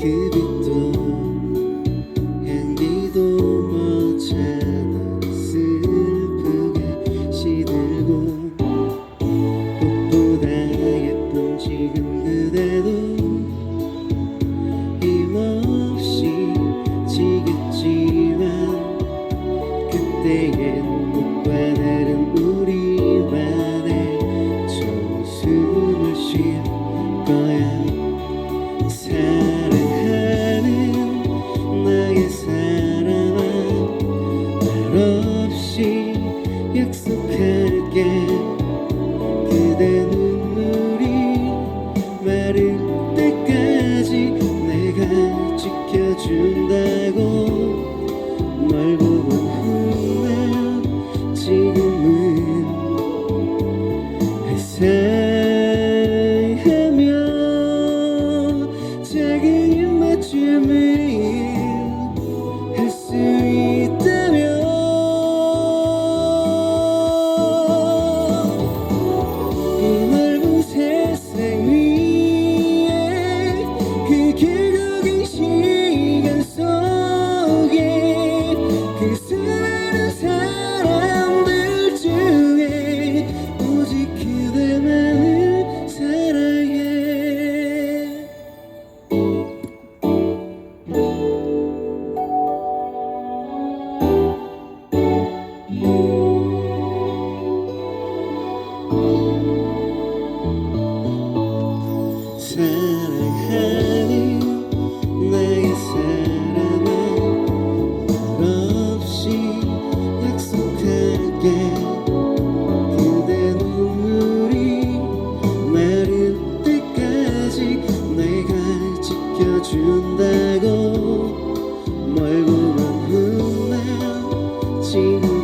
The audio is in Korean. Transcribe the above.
그빛도 향기도 멋잖아 슬프게 시들고 꽃보다 예쁜 지금 그대도 힘없이 지겠지만 그때엔 꽃과 다른 우리만의 저 웃음을 거야. say see